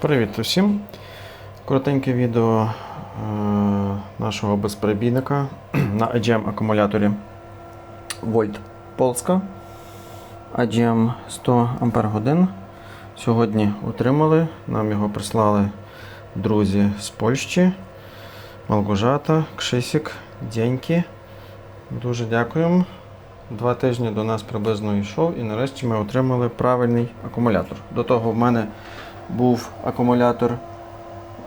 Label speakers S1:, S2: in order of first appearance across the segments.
S1: Привіт усім! Коротеньке відео е, нашого безперебійника на AGM акумуляторі Volt Polska AGM 100 Ампер годин. Сьогодні отримали, нам його прислали друзі з Польщі, Малгожата, Кшисік, Дяньки. Дуже дякуємо. Два тижні до нас приблизно йшов, і нарешті ми отримали правильний акумулятор. До того в мене був акумулятор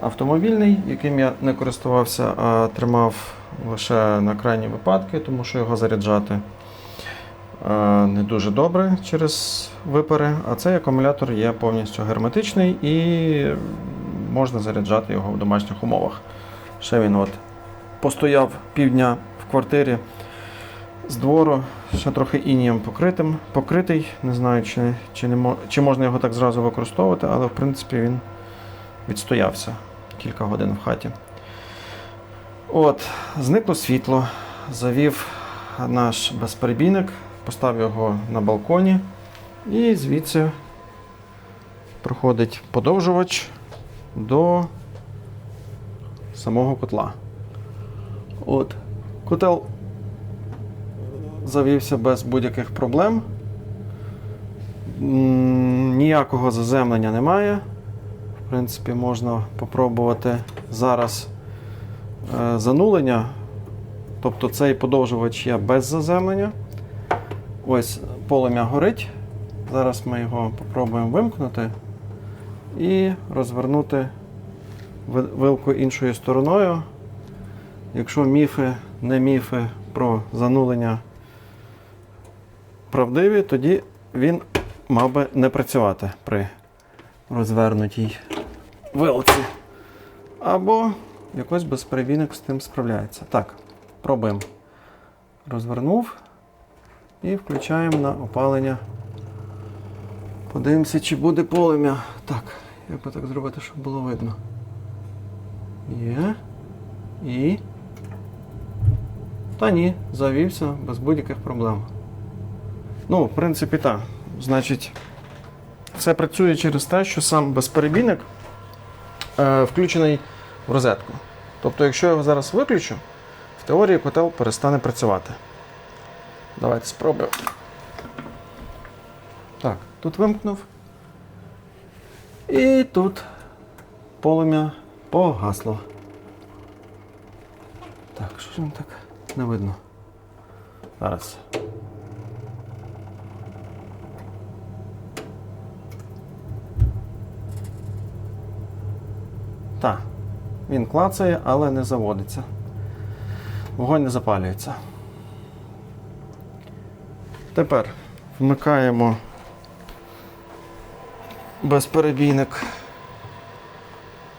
S1: автомобільний, яким я не користувався, а тримав лише на крайні випадки, тому що його заряджати е, не дуже добре через випари. А цей акумулятор є повністю герметичний і можна заряджати його в домашніх умовах. Ще він от постояв півдня в квартирі з двору, ще трохи інієм покритим, покритий. Не знаю, чи, чи, не чи можна його так зразу використовувати, але в принципі він відстоявся кілька годин в хаті. От, зникло світло, завів наш безперебійник, поставив його на балконі і звідси проходить подовжувач до самого котла. От, котел завівся без будь-яких проблем. Ніякого заземлення немає. В принципі, можна попробувати зараз е, занулення. Тобто цей подовжувач є без заземлення. Ось полум'я горить. Зараз ми його попробуємо вимкнути і розвернути вилку іншою стороною. Якщо міфи, не міфи про занулення правдиві, тоді він мав би не працювати при розвернутій вилці. Або якось безперебійник з тим справляється. Так, пробуємо. Розвернув і включаємо на опалення. Подивимося, чи буде полум'я. Так, як би так зробити, щоб було видно. Є. І. Та ні, завівся без будь-яких проблем. Ну, в принципі, так. Значить, все працює через те, що сам безперебійник е, включений в розетку. Тобто, якщо я його зараз виключу, в теорії котел перестане працювати. Давайте спробуємо. Так, тут вимкнув. І тут полум'я погасло. Так, що ж він так не видно? Зараз. Так, він клацає, але не заводиться. Вогонь не запалюється. Тепер вмикаємо безперебійник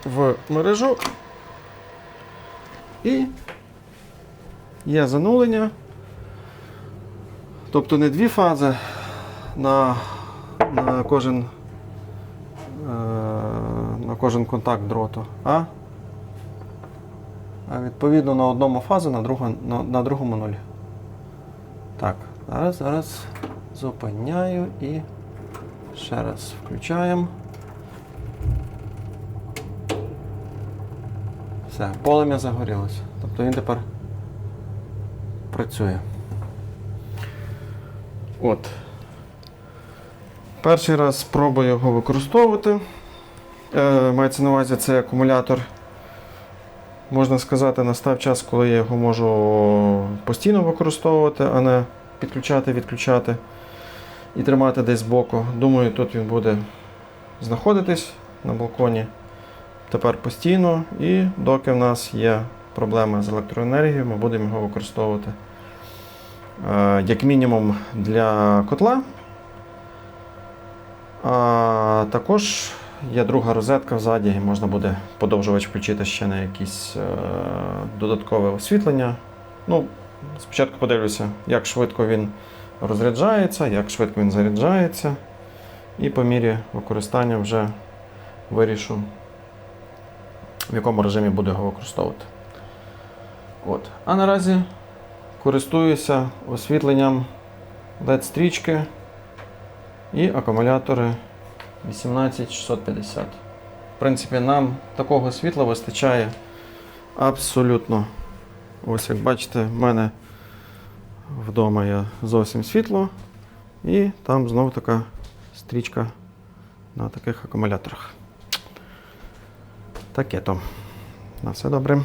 S1: в мережу і є занулення. Тобто не дві фази на, на кожен на кожен контакт дроту, а, а відповідно на одному фазу, на, другу, на, на другому нуль. Так, зараз, зараз зупиняю і ще раз включаємо. Все, полем'я загорілося. Тобто він тепер працює. От. Перший раз спробую його використовувати. Е, мається на увазі цей акумулятор. Можна сказати, настав час, коли я його можу постійно використовувати, а не підключати, відключати і тримати десь збоку. Думаю, тут він буде знаходитись на балконі тепер постійно, і доки в нас є проблеми з електроенергією, ми будемо його використовувати е, як мінімум для котла. А також є друга розетка взаді, і можна буде подовжувач включити ще на якесь е, додаткове освітлення. Ну, спочатку подивлюся, як швидко він розряджається, як швидко він заряджається. І по мірі використання вже вирішу, в якому режимі буду його використовувати. От. А наразі користуюся освітленням LED-стрічки і акумулятори 18650. В принципі, нам такого світла вистачає абсолютно. Ось як бачите, в мене вдома є зовсім світло, і там знову така стрічка на таких акумуляторах. Таке то. На все добре.